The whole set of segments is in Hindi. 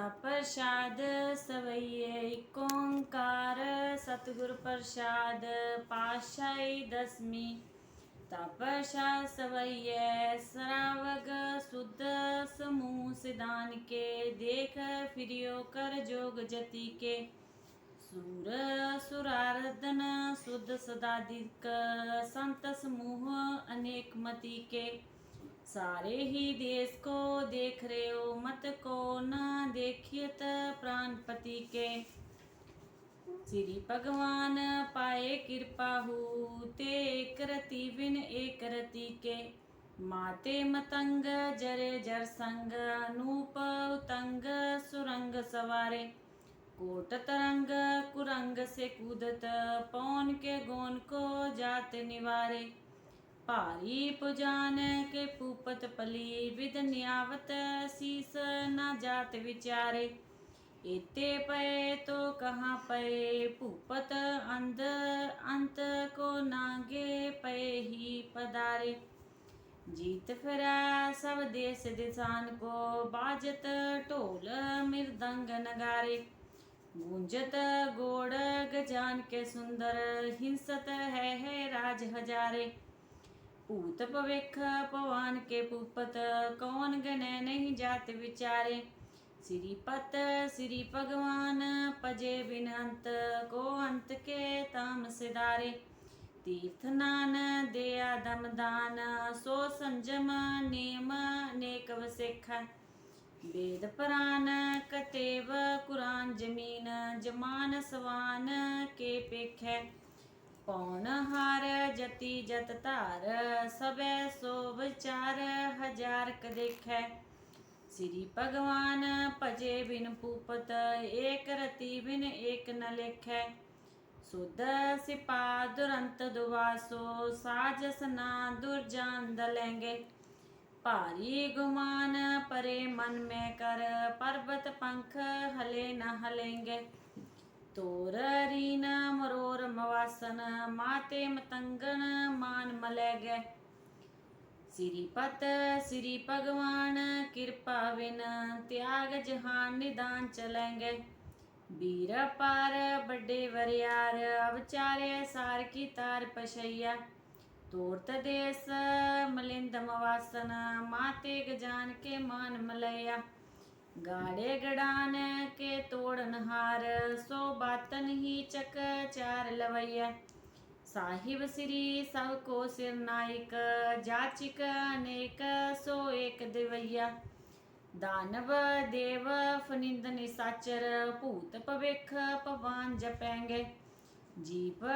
सा प्रसाद सवैये ओंकार सतगुर प्रसाद पाशाई दसमी। तपसा सवैये श्रावक शुद्ध समूह सिदान के, देख फिरियो कर जोग जति के। सूर सुरार्दन शुद्ध सदादिक संत समूह अनेक मति के। सारे ही देश को देख रहे हो मत को न देखियत प्राणपति के। श्री भगवान पाए कृपा ते एक रति बिन एक रति के। माते मतंग, जरे जर संग अनूप उतंग, सुरंग सवारे। कोट तरंग, कुरंग से कूदत, पौन के गोन को जात निवारे। ਭਾਰੀ ਪੁਜਾਨੈ ਕੇ ਪੂਪਤ ਪਲੀ ਵਿਦ ਨਿਆਵਤ ਸੀਸ ਨਾ ਜਾਤ ਵਿਚਾਰੇ। ਇਤੇ ਪਏ ਤੋ ਕਹਾਂ ਪਏ, ਭੂਪਤ ਅੰਧ ਅੰਤ ਕੋ ਨਾਗੇ ਪਏ ਹੀ ਪਦਾਰੇ। ਜੀਤ ਫਿਰੈ ਸਭ ਦੇਸ ਦਿਸਾਨ ਕੋ, ਬਾਜਤ ਢੋਲ ਮਿਰਦੰਗ ਨਗਾਰੇ। ਗੂੰਜਤ ਗੋੜ ਗਜਾਨ ਕੇ ਸੁੰਦਰ, ਹਿੰਸਤ ਹੈ ਹੈ ਰਾਜ ਹਜ਼ਾਰੇ। ਭੂਤ ਭਵਿਖ ਭਵਾਨ ਕੇ ਭੂਪਤ, ਕੌਣ ਗਣੈ ਨਹੀਂ ਜਾਤ ਵਿਚਾਰੇ? ਸ੍ਰੀ ਪਤ, ਸ੍ਰੀ ਭਗਵਾਨ ਪਜੇ ਬਿਨੰਤ ਕੋ ਅੰਤ ਕੇ ਤਾਮ ਸਿਦਾਰੇ ਤੀਰਥ ਨਾਨ ਦਿਆ ਦਮਦਾਨ ਸੋ ਸੰਜਮ ਨੇਮ ਨੇਕ ਵਸੇਖ ਵੇਦ ਪ੍ਰਾਨ ਕਤੇਵ ਕੁਰਾਨ ਜਮੀਨ, ਜਮਾਨ ਸਵਾਨ ਕੇ ਪੇਖੈ। कौन हार, जति जत तार, सब सो विचार हज़ार क देख। श्री भगवान भजे बिन भूपत, एक रति बिन एक न लेख। सुध सिपा दुरंत दुवासो साजस ना दुर्जान दलेंगे भारी गुमान परे मन में कर, पर्वत पंख हले न हलेंगे। तोर रीना मरो ਮਰੋਰ ਮਾਤੇ ਮਤੰਗਨ ਮਾਨ ਮਲੈ ਗੈ ਸ੍ਰੀ ਪਤ, ਸ੍ਰੀ ਭਗਵਾਨ, ਕਿਰਪਾ ਵਿਨ ਤਿਆਗ ਜਹਾਨ ਨਿਦਾਨ ਚਲੈਂਗੇ ਵੀਰ ਪਾਰ ਵੱਡੇ ਵਰਿਆਰ ਅਵਚਾਰੇ ਸਾਰ ਕੀ ਤਾਰ ਪਸ਼ਈਆ ਤੋਰਤ ਦੇਸ ਮਲਿੰਦ ਮਵਾਸਨ ਮਾਤੇ ਗਜਾਨ ਕੇ ਮਾਨ ਮਲਈਆ गाड़े गड़ान के तोड़न हार, सो बातन ही चक चार लवैया। साहिब श्री सबको सिर नायक जाचिक अनेक सो एक दिवैया। दानव देव फनिंद निसाचर, भूत पवेख पवान जपेंगे। जीव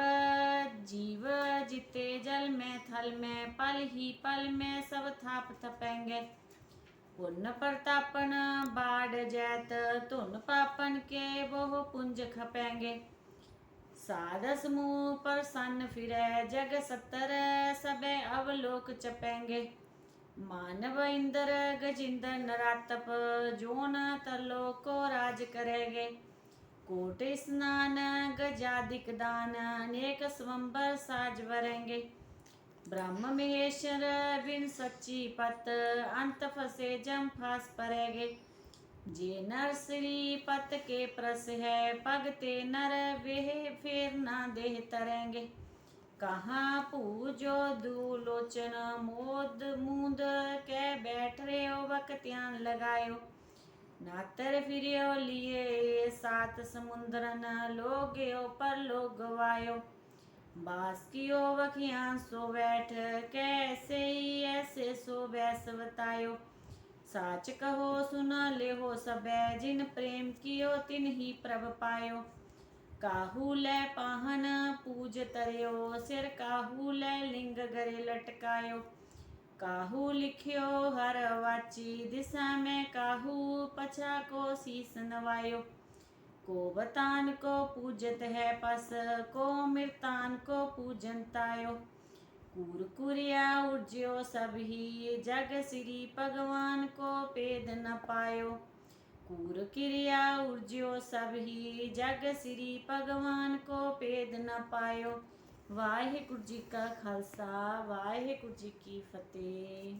जीव जिते जल में थल में, पल ही पल में सब थाप थपेंगे। पुण्य प्रतापन बाढ़ जैत धुन पापन के बहु पुंज खपेंगे साधस मुँह पर सन फिरे जग सत्तर सबे अवलोक चपेंगे मानव इंद्र गजिंदर नरातप जोन तरलोक को राज करेंगे कोट स्नान गजादिक दान अनेक स्वंबर साज वरेंगे ब्रह्म महेश्वर बिन सच्ची पत अंत फसे जम फास परेगे जे नर श्री पत के प्रस है पगते नर वेह फेर ना देह तरेंगे। कहाँ पूजो दूलोचन मोद मूंद के बैठ रहे हो बकत्यान लगायो। नातर फिरियो लिए सात समुंदरन लोग्यो पर लोग गवायो बास कियो वखियाँ सो बैठ, कैसे ऐसे सो बैस बतायो साच कहो, सुन ले हो सबे जिन प्रेम कियो तिन ही प्रभ पायो। काहू लै पाहन पूज तरयो, सिर काहू लै लिंग गरे लटकायो। काहू लिखियो, हर वाची दिशा में काहू, पछा को शीस नवायो। को बतान को पूजत है पस, को मृतान को पूजनतायो। कुरकुरिया उर्ज्यो सभी जग श्री भगवान को पेद न पायो। कुर क्रिया उर्ज्यो सभी जग श्री भगवान को पेद न पायो। वाहे गुरु जी का खालसा वाहे गुरु जी की फतेह।